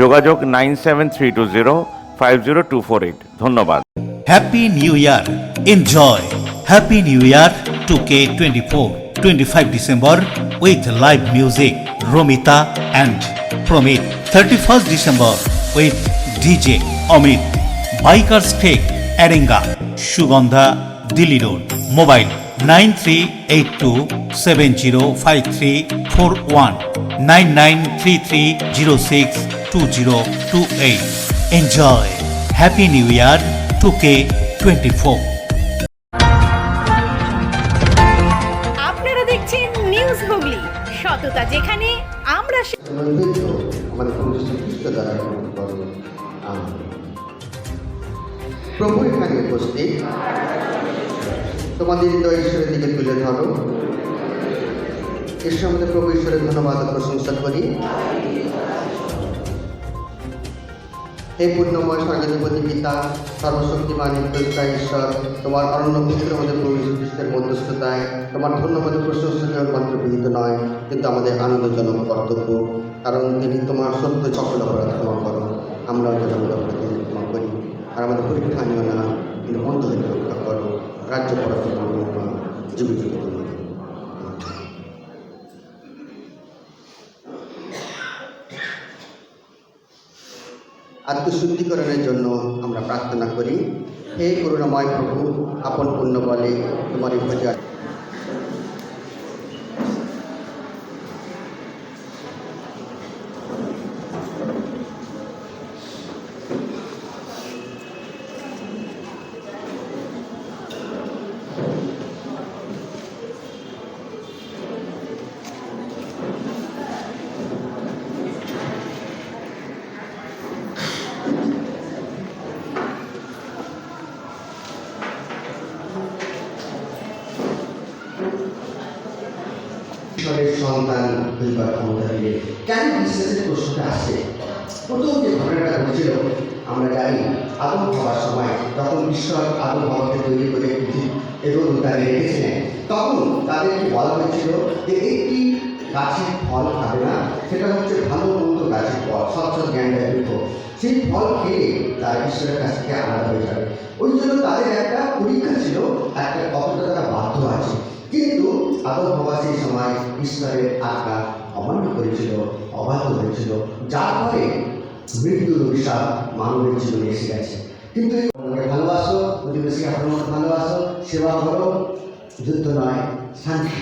যোগাযোগ nine seven three two zero five zero two four eight ধন্যবাদ Happy New Year. Enjoy. Happy New Year 2K24. 25 December with live music Romita and Promit. 31st December with DJ Amit. Bikers Take Aringa. Sugandha Delhi Road. Mobile 9382705341 9933062028. Enjoy. Happy New Year 2K24. আপনারা দেখছেন news Hooghly সততা যেখানে আমরা। প্রভু এখানে উপস্থিত তোমাদের হৃদয় ঈশ্বরের দিকে তুলে ধরো ঈশ্বর আমাদের প্রভু ঈশ্বরের ধন্যবাদ প্রশংসা করি হে পূর্ণময় স্বর্গাধিপতি পিতা, সর্বশক্তিমান নিত্যস্তা ঈশ্বর, তোমার অরণ্য পুত্র আমাদের প্রভু খ্রিস্টের মধ্যস্থতায়, তোমার ধন্যবাদ ও প্রশংসা কেবল মাত্র বিহিত নয়, কিন্তু আমাদের আনন্দজনক কর্তব্য, কারণ তিনি তোমার সত্য সকল অপরাধ ক্ষমা করো। আমরাও যেন আমাদের অপরাধ ক্ষমা করি, আর আমাদের পরীক্ষা নিও না, কিন্তু থেকে রক্ষা করো। রাজ্য পরাধ জীবিত আত্মশুদ্ধিকরণের জন্য আমরা প্রার্থনা করি। হে করুণাময় প্রভু আপন পুণ্য বলে তোমার এই ঈশ্বরের সন্তান হইবার ক্ষমতা দিলে কেন বিশ্বাসের প্রশ্নটা আসে? প্রথম যে ঘটনাটা ঘটেছিল, আমরা জানি আদম হওয়ার সময় যখন ঈশ্বর আদম হওয়াকে তৈরি করে এবং তাকে রেখেছিলেন, তখন তাদেরকে বলা হয়েছিল যে একটি গাছের ফল খাবে না, সেটা হচ্ছে ভালো মন্দ গাছের ফল, স্বচ্ছ জ্ঞান ব্যতীত সেই ফল খেয়ে তারা ঈশ্বরের কাছ থেকে আলাদা হয়ে যাবে। ওই জন্য তাদের একটা পরীক্ষা ছিল, একটা কতটা তারা বাধ্য আছে। কিন্তু হওয়া সেই সময় ঈশ্বরের আজ্ঞা অমান্য করেছিল, অবাধ্য হয়েছিল, যার ফলে মৃত্যুর অভিশাপ মানবের জীবনে এসে গেছে। কিন্তু ভালোবাসো প্রতিবেশীকে আপনার ভালোবাসো, সেবা করো, যুদ্ধ নয়, শান্তি,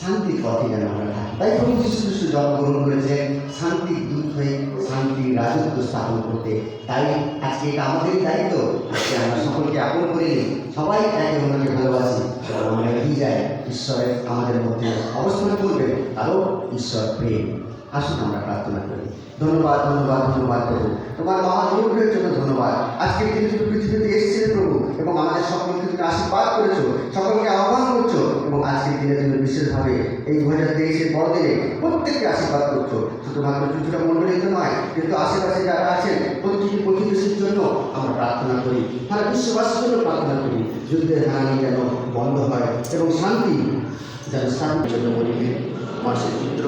শান্তির পথে যেন আমরা থাকি। তাই প্রভু যীশু খ্রিস্ট জন্মগ্রহণ করেছেন, শান্তির দূত হয়ে রাজত্ব স্থাপন করতে। তাই আজকে এটা আমাদেরই দায়িত্ব। আজকে আমরা সকলকে আপন করে নিই সবাই একে অন্যকে ভালোবাসি। আমরা এগিয়ে যাই ঈশ্বরের আমাদের মধ্যে অবস্থান করবে। তারও ঈশ্বর প্রেম। আসুন আমরা প্রার্থনা করি। ধন্যবাদ ধন্যবাদ ধন্যবাদ প্রভু। তোমার মহান অনুগ্রহের জন্য ধন্যবাদ। আজকে দিনে তুমি পৃথিবীতে এসেছিলে প্রভু এবং আমাদের সকলকে তুমি আশীর্বাদ করেছ, সকলকে আহ্বান করছ এবং আজকের দিনে তুমি বিশেষভাবে এই দু হাজার তেইশের বড়দিনে প্রত্যেককে আশীর্বাদ করছ। শুধুমাত্র কিছুটা মণ্ডলিত নয়, কিন্তু আশেপাশে যারা আছেন, প্রতিটি প্রতিবেশীর জন্য আমরা প্রার্থনা করি। সারা বিশ্ববাসীর জন্য প্রার্থনা করি, যুদ্ধের হানি যেন বন্ধ হয় এবং শান্তি যেন স্থাপনের জন্য বলিলে মানুষের পুত্র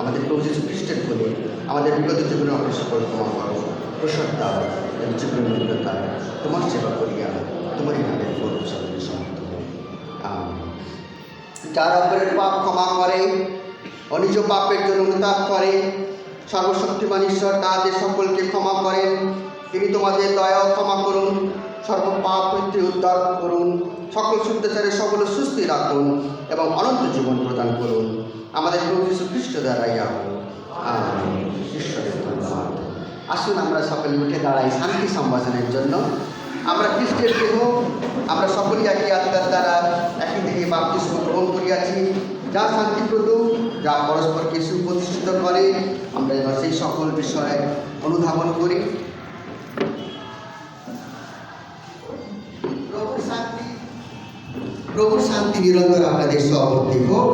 আমাদের প্রভু খ্রিস্টের বলে আমাদের বিগত জীবনে সকল ক্ষমা করো। প্রসাদ দাও এবং জীবনের মূল্যতা তোমার সেবা করিয়া তোমারই নামে গৌরব সাধনে সমর্থ যারা অপরের পাপ ক্ষমা করে, অনিজ পাপের জন্য অনুতাপ করে, সর্বশক্তিমান ঈশ্বর তাদের সকলকে ক্ষমা করেন। তিনি তোমাদের দয়া ক্ষমা করুন। সর্ব পাপ হইতে উদ্ধার করুন। সকল শুদ্ধাচারের সকল সুস্থি রাখুন এবং অনন্ত জীবন প্রদান করুন। আমাদের প্রভু যীশু খ্রিস্ট দ্বারাই হোক আমেন। ঈশ্বরের আসুন আমরা সকলে উঠে দাঁড়াই শান্তি সম্ভাষণের জন্য। আমরা খ্রিস্টের দেহ, আমরা সকলেই একই আত্মার দ্বারা, একই দেহে বাপ্তিস্ম গ্রহণ করিয়াছি। যা শান্তিপ্রদ, যা পরস্পরকে সুপ্রতিষ্ঠিত করে। আমরা এবার সেই সকল বিষয়ে অনুধাবন করি। শান্তি নিরন্তর আপনাদের সভাপতি হোক।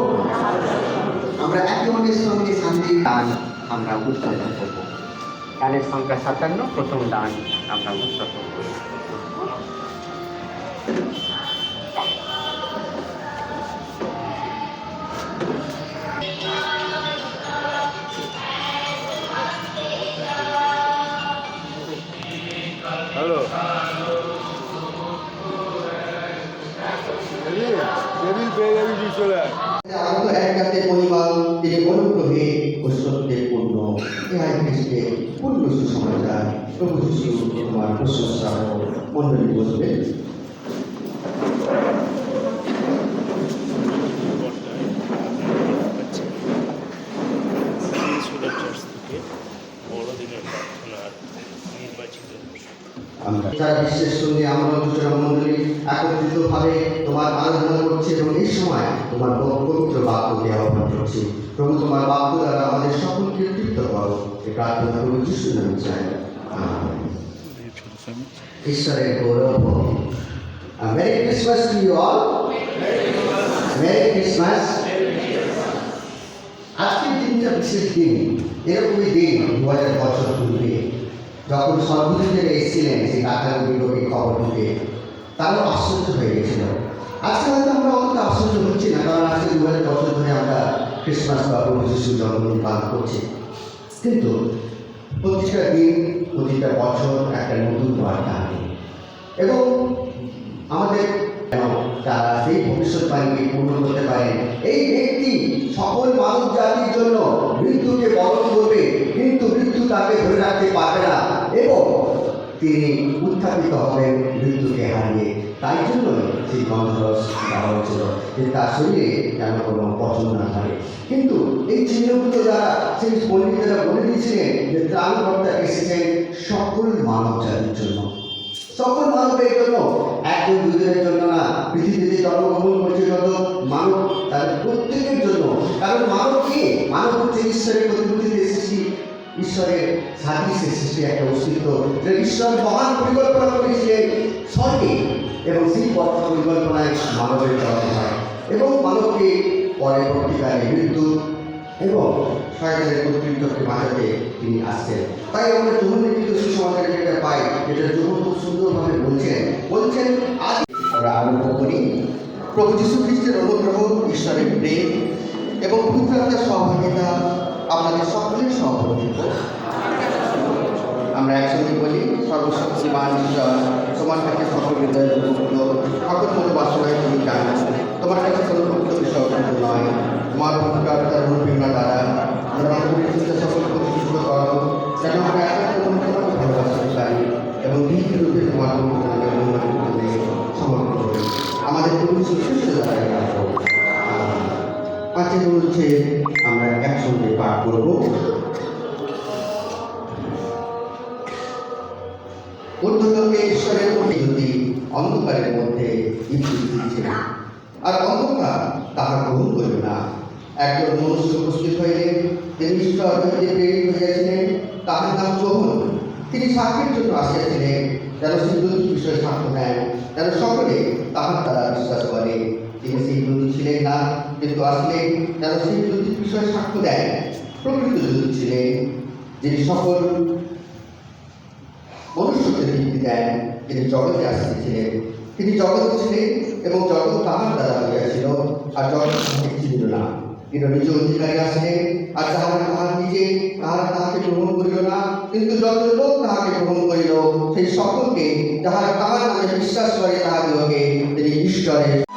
আমরা একে অন্যের সঙ্গে শান্তি দান আমরা উৎসর্গ করব। দানের সংখ্যা সাতান্ন, প্রথম দান আমরা উৎসর্গ করব। আগত এক কাতে পরিমাণ তিনি অনুগ্রহে ও সত্যে পূর্ণ। ইহাই খ্রিস্টে পূর্ণ সুসমাচার। প্রভু যিশু তোমার প্রশংসা ও মণ্ডলী আমরা। যারা বিশ্বের সঙ্গে আমরা দুজন মণ্ডলী একত্রিত ভাবে তোমার আরাধনা করছি এবং এই সময় তোমার পবিত্র বাক্য দেওয়া করছি। প্রভু, তোমার বাক্য দ্বারা আমাদের সকলকে তৃপ্ত করো। এই প্রার্থনা প্রভু যিশু নামে, চাই। ঈশ্বরের গৌরব। Merry Christmas to you all merry Christmas আজকের দিনটা বিশেষ দিন। এরকমই দিন দু হাজার বছর পূর্বে। যখন সর্বদূতের এসেছিলেন সেই বিরোধী খবর ঢুকে তারও আশ্চর্য হয়ে গেছিল। আজকে হয়তো আমরা অত আশ্চর্য হচ্ছি না, কারণ আজকে দু হাজার বছর ধরে আমরা ক্রিসমাস বা প্রভু যিশুর জন্মদিন পালন করছি। কিন্তু প্রতিটা দিন, প্রতিটা বছর একটা নতুন বার্তা আনে। এবং আমাদের তারা সেই ভবিষ্যৎবাণীকে পূর্ণ করতে পারেন, এই ব্যক্তি সকল মানব জাতির জন্য মৃত্যুকে বরণ করবে, কিন্তু মৃত্যু তাকে ধরে রাখতে পারবে না। এবং তিনি উত্থাপিত হবেন মৃত্যুকে হারিয়ে। তাই জন্য সেই গন্ধরস দেওয়া হয়েছিল যে তার শরীরে যেন কোনো পছন্দ না থাকে কিন্তু এই চিহ্নগুলো দ্বারা সেই পণ্ডিতেরা বলে দিয়েছিলেন যে ত্রাণকর্তা এসেছেন সকল মানব জাতির জন্য। সকল মানবের জন্য, একজন দুজনের জন্য না, পৃথিবীতে জন্মগ্রহণ করছে যত মানব তাদের প্রত্যেকের জন্য। কারণ মানব কি? মানব হচ্ছে ঈশ্বরের প্রতিমূর্তিতে সৃষ্টি ঈশ্বরের সাদৃশ্যে সৃষ্টি একটা অস্তিত্ব। যে ঈশ্বর মহান পরিকল্পনা করেছিলেন স্বর্গে এবং সেই পথ পরিকল্পনায় মানবের জন্ম হয় এবং মানবকে পরবর্তীকালে মৃত্যু এবং শয়তানের কর্তৃত্বকে বাঁচাতে তিনি আসছেন। তাই আমরা যমুনের কিন্তু সুসমাচারে যেটা পাই, যেটা যমুন খুব সুন্দরভাবে বলছেন বলছেন, আজ আমরা আরম্ভ করি। প্রভু যীশু খ্রিস্টের অনুগ্রহ, ঈশ্বরের প্রেম এবং পুত্রাত্মার সহভাগিতা আপনাদের সকলের সহভাগিতা আমরা একসঙ্গে বলি সর্বশক্তিমান তোমার কাছে সকল হৃদয় সকল বাসনায় তুমি জানো তোমার কাছে কোনো মুক্ত বিষয় নয় তোমার ভূমিকার রূপীণা দ্বারা সকল প্রতিষ্ঠিত করো যেন আমরা তোমাকে ভালোবাসতে পারি এবং দীর্ঘ রূপে তোমার সমর্থন করি আমাদের সুস্থ দ্বারা রাখো পাঁচে বলছে একসঙ্গে পাঠ করব ঊর্ধ্বলোকে ঈশ্বরের প্রতিনিধি অন্ধকারের মধ্যে দিচ্ছে আর অন্ধকার তাহা গ্রহণ করবে না একজন মনুষ্য উপস্থিত হইলেন তিনি ঈশ্বর হইতে প্রেরিত হইয়াছিলেন তাহার নাম চৌহন তিনি সাক্ষীর জন্য আসিয়াছিলেন যেন দুটি বিষয়ে সাক্ষ্য নেন যেন সকলে তাহার দ্বারা বিশ্বাস করে তিনি দুটি ছিলেন না কিন্তু আসলেন যেন সেই দুটি বিষয়ে সাক্ষ্য দেন প্রকৃত দুটি ছিলেন যিনি সকল মনুষ্যকে বৃদ্ধি দেন তিনি জগতে আসিয়াছিলেন। তিনি জগৎ ছিলেন এবং জগৎ তাহার দ্বারা হইয়াছিল, আর জগৎ তাহাকে চিনিল না। তিনি নিজ অধিকারী আসলেন, আর যাহারা তাহার নিজে, তাহারা তাহাকে গ্রহণ করিল না, কিন্তু যত লোক তাহাকে গ্রহণ করিল, সেই সকলকে যাহারা তাহার নামে বিশ্বাস করে তাহাদিগকে তিনি ঈশ্বরের